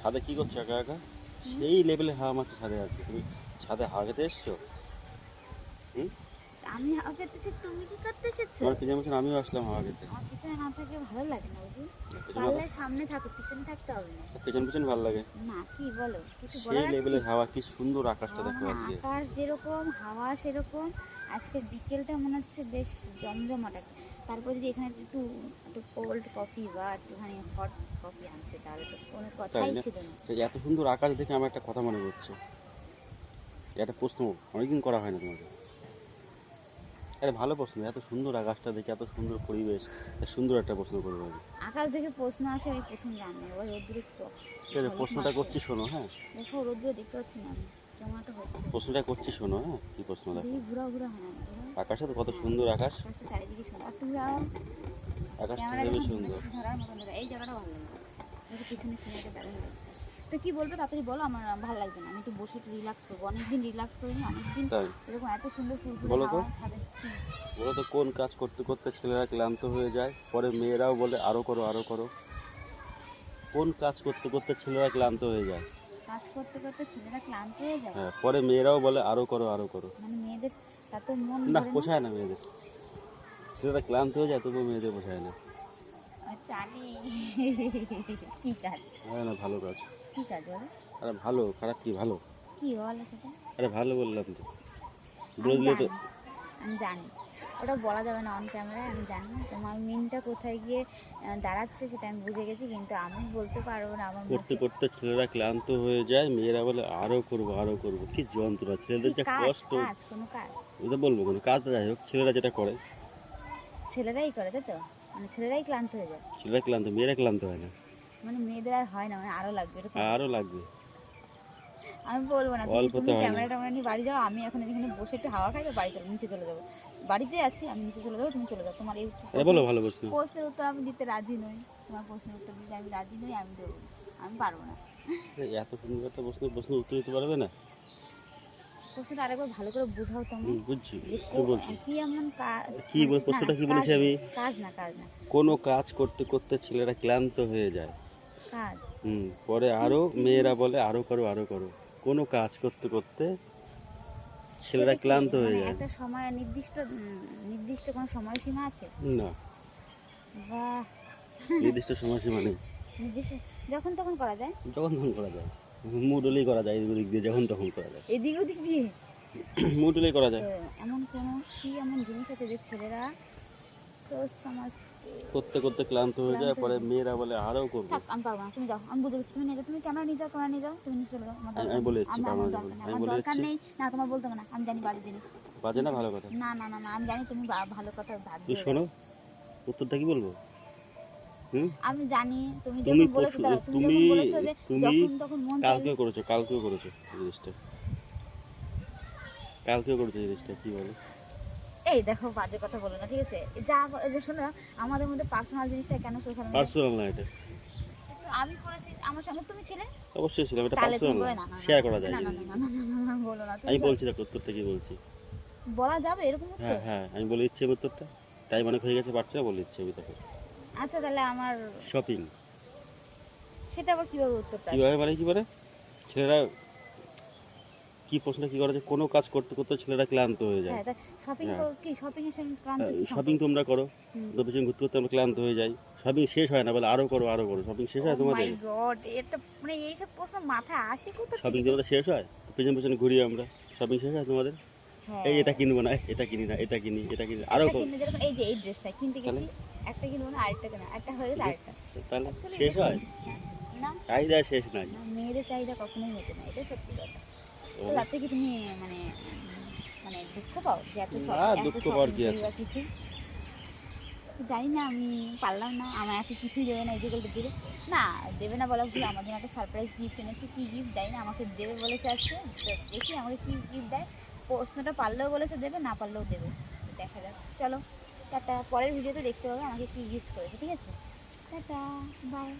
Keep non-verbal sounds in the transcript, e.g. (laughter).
ছাদে কি করছ একা একা? সেই লেভেলে হাওয়া মারছে ছাদে আজকে তুমি ছাদে হাওয়া খেতে এসছো? হুম? আমি হাওয়া খেতেছি তুমি কি করতে এসেছ? তোমার পিছনে পিছনে আমিও আসলাম হাওয়া খেতে। আমার পিছনে না থাকলে ভালো লাগে না বুঝি পারলে সামনে থাকো পিছনে থাকতে হবে না। পেছন পেছন ভালো লাগে। না কি বলো? কিছু বলার আছে লেভেলের হাওয়া কি সুন্দর আকাশটা দেখো আজকে আকাশ যেরকম হাওয়া সেরকম। আজকে বিকেলটা মনে হচ্ছে বেশ জমজমাটা। তারপর যদি এখানে একটু একটু কোল্ড কফি বা একটুখানি হট কফি আনতে তাহলে তো কোনো কথাই ছিল না। এত সুন্দর আকাশ দেখে আমার একটা কথা মনে হচ্ছে একটা প্রশ্ন অনেকদিন করা হয় না তোমাকে আরে ভালো প্রশ্ন এত সুন্দর আকাশটা দেখে এত সুন্দর পরিবেশ সুন্দর একটা প্রশ্ন করব আমি আকাশ দেখে প্রশ্ন আসে আমি প্রথম জানি এবার রোদ্দুরে তো ঠিক প্রশ্নটা করছি শোনো হ্যাঁ। দেখো রোদ্দুরে দেখতে পাচ্ছি না আমি হচ্ছে। প্রশ্নটা করছি শোনো হ্যাঁ কি প্রশ্ন দেখো ঘুরা ঘুরা হয় আকাশে তো কত সুন্দর আকাশ। চারিদিকে আকাশটা ক্যামেরা সুন্দর। বেশি ধরার মতন ধরে এই জায়গাটা ভালো লাগে পিছনে সিনেমাটা দারুণ লাগছে তো কি বলবে তাড়াতাড়ি বলো আমার ভালো লাগবে না। আমি একটু বসে একটু রিল্যাক্স করব। অনেকদিন রিল্যাক্স করিনি অনেকদিন এরকম এত সুন্দর ফুল ফুল বলো তো। বলো তো কোন কাজ করতে করতে ছেলেরা ক্লান্ত হয়ে যায়? পরে মেয়েরাও বলে আরও করো আরও করো। কোন কাজ করতে করতে ছেলেরা ক্লান্ত হয়ে যায়? কাজ করতে করতে ছেলেরা ক্লান্ত হয়ে যায়? হ্যাঁ পরে মেয়েরাও বলে আরও করো আরও করো। মানে মেয়েদের এত মন না? পোষায় না মেয়েদের। ছেলেরা ক্লান্ত হয়ে যায় তবুও মেয়েদের পোষায় না। কি (laughs) কাজ না ভালো কাজ। কি কাজ আরে ভালো খারাপ কি ভালো? কি বলো সেটা? আরে ভালো বললাম তো। আমি বলে দিলে তো আমি জানি। ওটা বলা যাবে না অন ক্যামেরায় আমি জানি তোমার মিনটা কোথায় গিয়ে দাঁড়াচ্ছে সেটা আমি বুঝে গেছি কিন্তু আমি বলতে পারব না আমার করতে করতে ছেলেরা ক্লান্ত হয়ে যায় মেয়েরা বলে আরও করব আরও করব। কি যন্ত্রণা ছেলেদের যে কষ্ট। ওটা বলব কোনো কাজ যাই হোক ছেলেরা যেটা করে। ছেলেরাই করে তাই তো? মানে ছেলেরাই ক্লান্ত হয়ে যায়। ছেলেরা ক্লান্ত মেয়েরা ক্লান্ত হয় না। মানে মেয়েদের আর হয় না মানে আরও লাগবে আরও লাগবে। আমি বলব না তুমি- ক্যামেরা ট্যামেরা নিয়ে বাড়ি যাও আমি এখন এখানে বসে একটু হাওয়া খাই বাড়ি চলে নিচে চলে যাব। বাড়িতে আছি আমি নিচে চলে যাব তুমি চলে যাও। তোমার এই বলো ভালো প্রশ্ন। প্রশ্নের উত্তর আমি দিতে রাজি নই। তোমার প্রশ্নের উত্তর দিতে আমি রাজি নই আমি দেবো আমি পারব না। এত সুন্দর একটা প্রশ্ন প্রশ্ন উত্তর দিতে পারবে না? প্রশ্নটা আরেকবার ভালো করে বোঝাও বুঝছি কি বলছি। কি এমন কাজ কি বল- প্রশ্নটা কি বলেছি আমি? কাজ না কাজ না। কোনো কাজ করতে করতে ছেলেরা ক্লান্ত হয়ে যায়। কাজ। হুম পরে আরও মেয়েরা বলে আরও করো আরও করো। কোনো কাজ করতে করতে ছেলেরা ক্লান্ত হয়ে মানে যায়। একটা সময় নির্দিষ্ট নির্দিষ্ট কোনো সময়সীমা আছে? না। বা নির্দিষ্ট সময়সীমা নেই। নির্দিষ্ট যখন তখন করা যায়? যখন তখন করা যায়। মুডলেই করা যায় এদিক ওদিক দিয়ে যখন তখন করা যায়। এদিক ওদিক দিয়ে? (clears throat) মুডলেই করা যায়। এমন কোনো কি এমন জিনিস আছে যে ছেলেরা সোচ সমাজ করতে করতে ক্লান্ত হয়ে যায় পরে মেয়েরা বলে আরও করব। থাক আমি পারব না। তুমি যাও আমি বুঝে গেছি তুমি নিয়ে যাও তুমি ক্যামেরা নিয়ে যাও ক্যামেরা নিয়ে যাও তুমি নিয়ে চলে যাও আমি- আমি বলে দিচ্ছি, আমি- আমার দরকার নেই আমার বলে দরকার দিচ্ছি। নেই। না তোমার বলতে না আমি জানি বাড়ির জিনিস। বাজে না ভালো কথা? না না না না আমি জানি তুমি ভালো কথা ভাব তুই শোনো উত্তরটা কি বলব? আমি জানি তুমি তুমি যখন বলেছ পরশু- তুমি তুমি- তখন মন কালকেও করেছ কালকেও করেছ জিনিসটা। কালকেও করেছ জিনিসটা কি বলো? এই দেখো বাজে কথা বলো না ঠিক আছে? যা শোনো আমাদের মধ্যে পার্সোনাল জিনিসটা কেন সোশ্যাল পার্সোনাল না এটা। আমি করেছি আমার সঙ্গে তুমি ছিলে? অবশ্যই ছিল এটা পার্সোনাল শেয়ার করা যায়। না না না বলো না আমি বলছি দেখ উত্তরটা কি বলছি? বলা যাবে এরকম উত্তর? হ্যাঁ হ্যাঁ আমি বলে আমি উত্তরটা। টাইম অনেক হয়ে গেছে পারছে না বলে দিচ্ছি আমি তোকে। আচ্ছা তাহলে আমার শপিং সেটা আবার কীভাবে উত্তরটা? কীভাবে মানে কি করে ছেলেরা কি প্রশ্নটা কি করে যে কোনো কাজ করতে করতে ছেলেরা ক্লান্ত হয়ে যায়। হ্যাঁ শপিং হ্যাঁ। কি শপিং এর সঙ্গে ক্লান্ত শপিং তোমরা করো। তো পিছনে ঘুরতে ঘুরতে আমরা ক্লান্ত হয়ে যাই। শপিং শেষ হয় না বলে আরও করো আরও করো। শপিং শেষ হয় Oh তোমাদের? God, এটা মানে এইসব প্রশ্ন মাথায় আসে কোথা শপিং? তোমাদের শেষ হয় পেছনে পেছনে ঘুরি আমরা। শপিং শেষ হয় তোমাদের? হ্যাঁ। এই এটা কিনবো না এটা কিনি না এটা কিনি এটা কিনি। আরও এই যে এই ড্রেসটা কিনতে? গেছি। একটা কিনবো না আরেকটা কেনা একটা হয়ে গেছে আরেকটা। তাহলে শেষ হয়? না। চাহিদা শেষ নাই না, মেয়েদের চাহিদা কখনোই মেটে না এটা সত্যি কথা। তো ও, তাতে কি তুমি মানে মানে দুঃখ পাও যে এত না, দুঃখ পাওয়ার কি আছে? কিছু? জানি না আমি পারলাম না আমার আছে কিছুই দেবে না এই বলতে দেবে না দেবে না বলা ভুল আমার জন্য একটা সারপ্রাইজ গিফট এনেছি কি গিফট দেয় না আমাকে দেবে বলেছে আজকে। তো দেখি আমাকে কি গিফট দেয়। প্রশ্নটা পারলেও বলেছে দেবে না পারলেও দেবে। দেখা যাক চলো। টাটা পরের ভিডিওতে দেখতে পাবে আমাকে কি গিফট করেছে ঠিক আছে? Tata bye